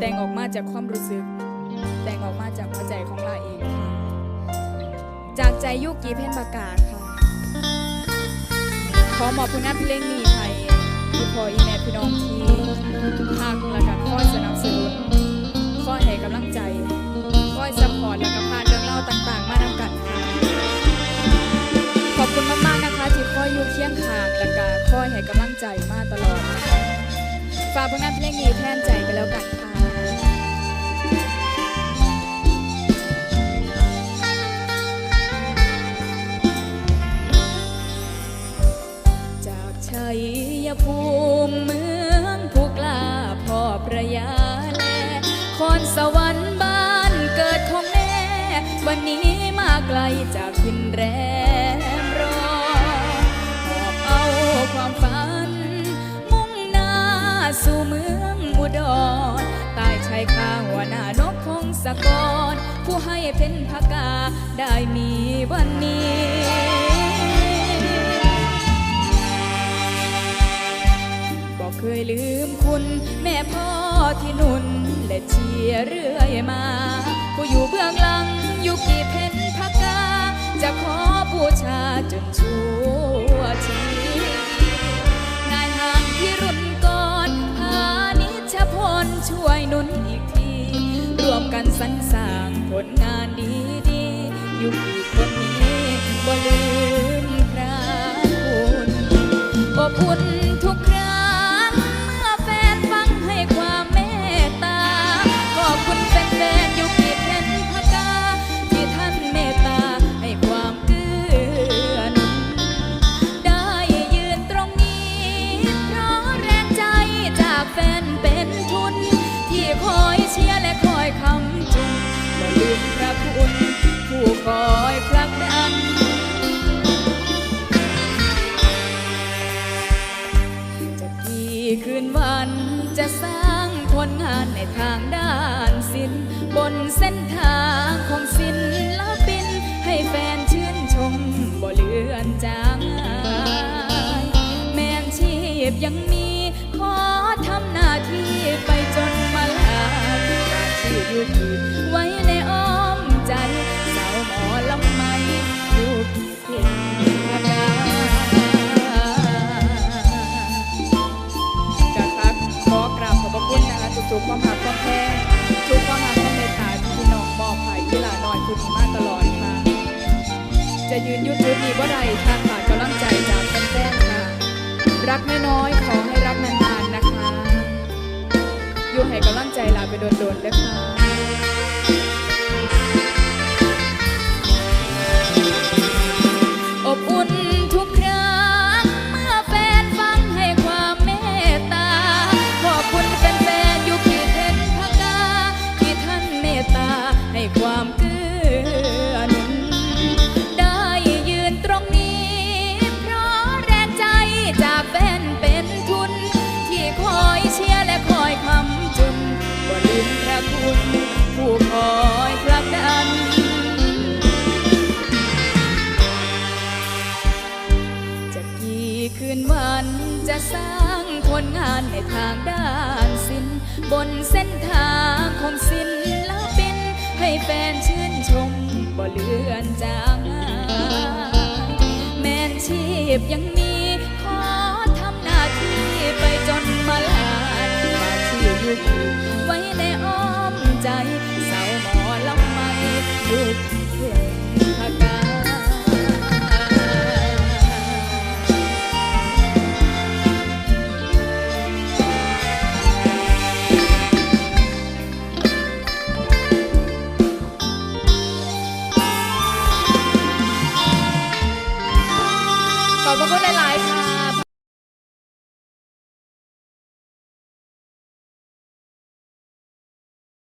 แต่งออกมาจากความรู้สึก แต่งออกมาจากหัวใจของเราเองค่ะ จากใจยุกีเพ่นประกาศค่ะ ขอมอบผลงานเพลงนี้ให้พี่พออีแม่พี่น้องที่ฮักและก็คอยสนับสนุนคอยให้กำลังใจคอยซัพพอร์ตและก็พาเรื่องเล่าต่างๆ มานำกันค่ะขอบคุณมากๆนะคะที่คอยอยู่เคียงข้างและก็คอยให้กำลังใจมาตลอดนะคะฝากผลงานเพลงนี้แทนใจกันแล้วกันค่ะ ยภูมิเมืองผู้กล้าพ่อประยาแลคอนสวรรค์บ้านเกิดของแม่ วันนี้มาไกลจากขึ้นแรมรอหอบเอาความฝัน มุ่งหน้าสู่เมืองอุดรใต้ชายคาหัวหน้านกพงศกร ผู้ให้เป็นพกาได้มีวันนี้ ยลืมคุณแม่พ่อที่นุนและเชียเรื่อยมาผู้อยู่เบื้องหลังยุคีเพนพักกา จะขอบูชาจนชั่วชีนายหางที่รุ่นก่อนพานิชพลช่วยนุนอีกที รวมกันสรรสร้างผลงานดีๆยุคี คืนวันจะสร้างผลงานในทางด้านศิลป์บนเส้นทางของศิลปิน ให้แฟนชื่นชมบ่เลือนจางแมนชีพยัง ใดทางฝากกำลังใจจากแฟนๆค่ะ รักน้อยๆขอให้รักนานๆนะคะ อยู่ให้กำลังใจลาไปโดนๆเลยค่ะ คืนวันจะสร้างผลงานในทางด้านศิลป์บนเส้นทางของศิลปิน ให้แฟนชื่นชมบ่เลือนจางแมนชีพยังมีขอทำหน้าที่ไปจนมาลาฝากชื่อยุ อบพระคุณหลาย ๆ ค่ะ